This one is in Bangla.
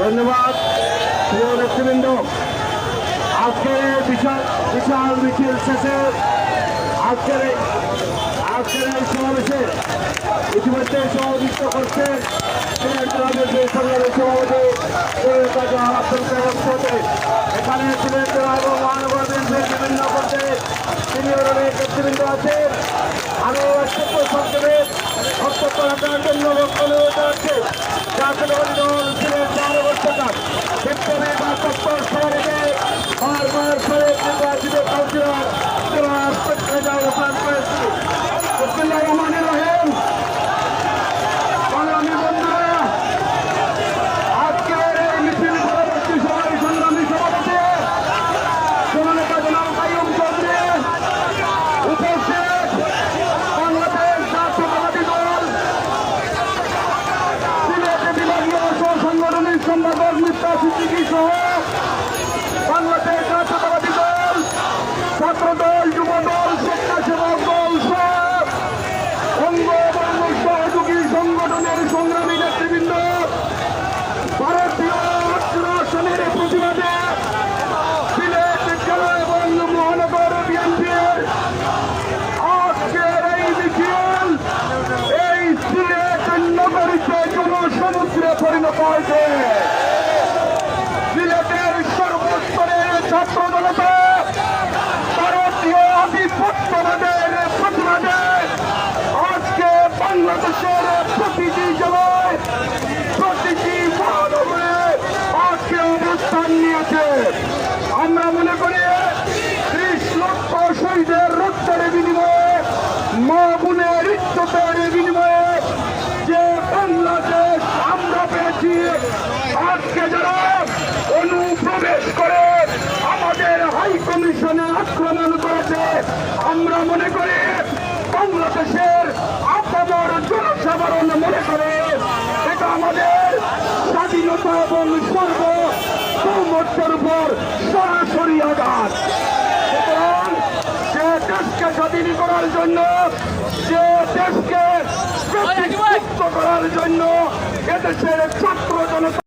ধন্যবাদ, প্রিয় নেতৃবৃন্দ। আজকের বিশাল বিশাল মিছিল শেষে আজকের আজকের এই সমাবেশে ইতিমধ্যে সভাপতিত্ব করছেন সংগ্রামের সভাপতি এখানে সিলেট এবং মহানগর বিভিন্ন পর্যায়ে সিনিয়র অনেক নেতৃবৃন্দ আছেন। আমি জন্য সম্পাদক মিত্রা সিদ্দিকী সহ। বাংলাদেশ জাতীয়তাবাদী দল, ছাত্র দল, যুব দল স্বেচ্ছাসেবক দল সব অঙ্গ বঙ্গ সহযোগী সংগঠনের সংগ্রামী নেতৃবৃন্দ, ভারতীয় আগ্রাসনের প্রতিবাদে সিলেট জেলা এবং মহানগর বিএনপির আজকের এই মিছিল, এই সিলেট নগরীতে জনসমুদ্রে পরিণত হয়েছে সিলেটের সর্বস্তরের ছাত্র জনতা ভারতীয় আধিপত্যবাদের প্রতিবাদে আজকে বাংলাদেশের প্রতিটি জেলায় প্রতিটি মহানগরে আজকে অবস্থান নিয়েছে আমরা মনে করি ত্রিশ লক্ষ শহীদের রক্তের বিনিময়ে, মা বোনের ইজ্জতের বিনিময়ে যে বাংলাদেশ আমরা পেয়েছি, আজকে যারা অনুপ্রবেশ করে আমাদের হাই কমিশনে আক্রমণ করেছে, আমরা মনে করি বাংলাদেশের আপামর জনসাধারণ মনে করে এটা আমাদের স্বাধীনতা এবং সর্ব সৌমর্যের উপর সরাসরি আঘাত। স্বাধীন করার জন্য যে দেশকে করার জন্য এদেশের ছাত্র জনতা